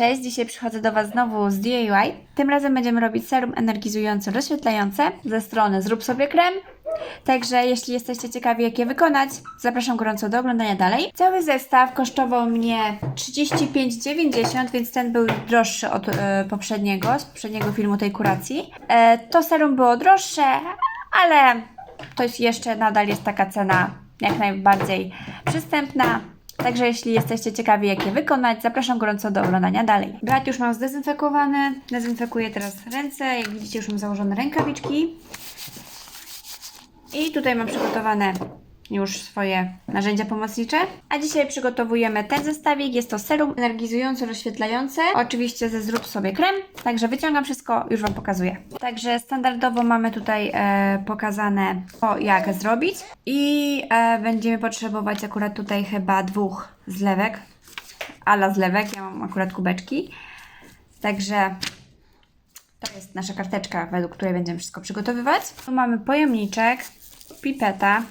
Cześć, dzisiaj przychodzę do Was znowu z DIY. Tym razem będziemy robić serum energizujące, rozświetlające ze strony Zrób sobie krem. Także jeśli jesteście ciekawi jak je wykonać, zapraszam gorąco do oglądania dalej. Cały zestaw kosztował mnie 35,90, więc ten był droższy od e, poprzedniego, z poprzedniego filmu tej kuracji. E, to serum było droższe, ale to jest jeszcze nadal jest taka cena jak najbardziej przystępna. Także jeśli jesteście ciekawi, jak je wykonać, zapraszam gorąco do oglądania dalej. Blat już mam zdezynfekowany. Dezynfekuję teraz ręce. Jak widzicie, już mam założone rękawiczki. I tutaj mam przygotowane już swoje narzędzia pomocnicze. A dzisiaj przygotowujemy ten zestawik. Jest to serum energizujące, rozświetlające. Oczywiście ze zrób sobie krem. Także wyciągam wszystko, już Wam pokazuję. Także standardowo mamy tutaj e, pokazane to, jak zrobić. I e, będziemy potrzebować akurat tutaj chyba dwóch zlewek. Ala zlewek, ja mam akurat kubeczki. Także to jest nasza karteczka, według której będziemy wszystko przygotowywać. Tu mamy pojemniczek, pipeta,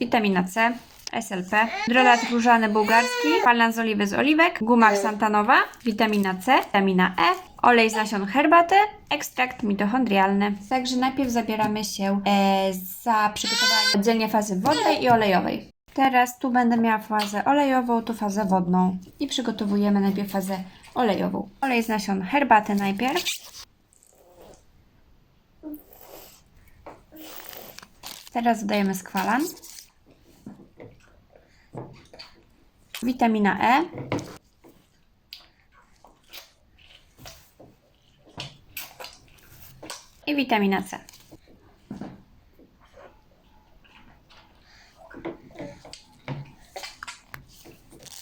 witamina C, SLP, hydrolat różany bułgarski, palan z oliwy z oliwek, guma santanowa, witamina C, witamina E, olej z nasion herbaty, ekstrakt mitochondrialny. Także najpierw zabieramy się e, za przygotowanie oddzielnie fazy wodnej i olejowej. Teraz tu będę miała fazę olejową, tu fazę wodną i przygotowujemy najpierw fazę olejową. Olej z nasion herbaty najpierw. Teraz dodajemy skwalan. Witamina E. I witamina C.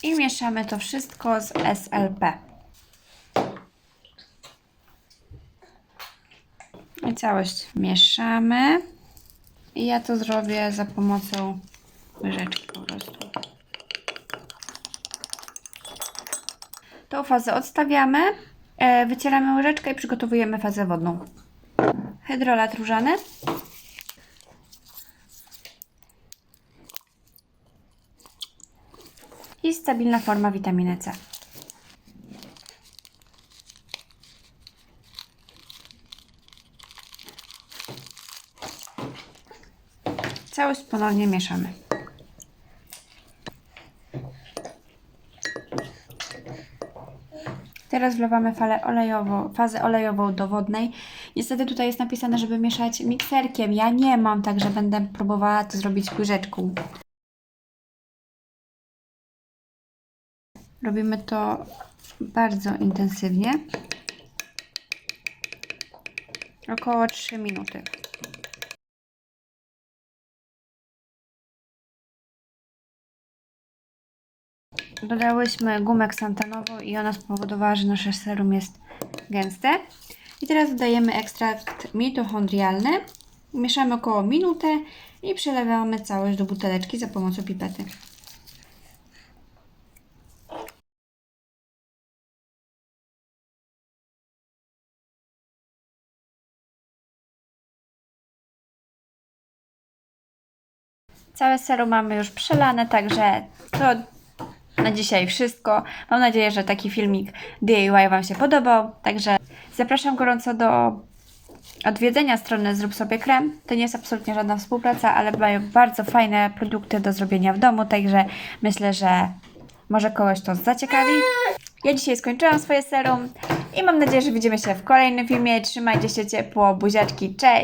I mieszamy to wszystko z SLP. I całość mieszamy. I ja to zrobię za pomocą łyżeczki Tą fazę odstawiamy, e, wycieramy łyżeczkę i przygotowujemy fazę wodną. Hydrolat różany. I stabilna forma witaminy C. Całość ponownie mieszamy. Teraz wlewamy falę olejową, fazę olejową do wodnej. Niestety tutaj jest napisane, żeby mieszać mikserkiem. Ja nie mam, także będę próbowała to zrobić łyżeczką. Robimy to bardzo intensywnie. Około 3 minuty. Dodałyśmy gumę ksantanową i ona spowodowała, że nasze serum jest gęste. I teraz dodajemy ekstrakt mitochondrialny. Mieszamy około minutę i przelewamy całość do buteleczki za pomocą pipety. Całe serum mamy już przelane, także to na dzisiaj wszystko. Mam nadzieję, że taki filmik DIY Wam się podobał. Także zapraszam gorąco do odwiedzenia strony Zrób sobie krem. To nie jest absolutnie żadna współpraca, ale mają bardzo fajne produkty do zrobienia w domu, także myślę, że może kogoś to zaciekawi. Ja dzisiaj skończyłam swoje serum i mam nadzieję, że widzimy się w kolejnym filmie. Trzymajcie się ciepło, buziaczki, cześć!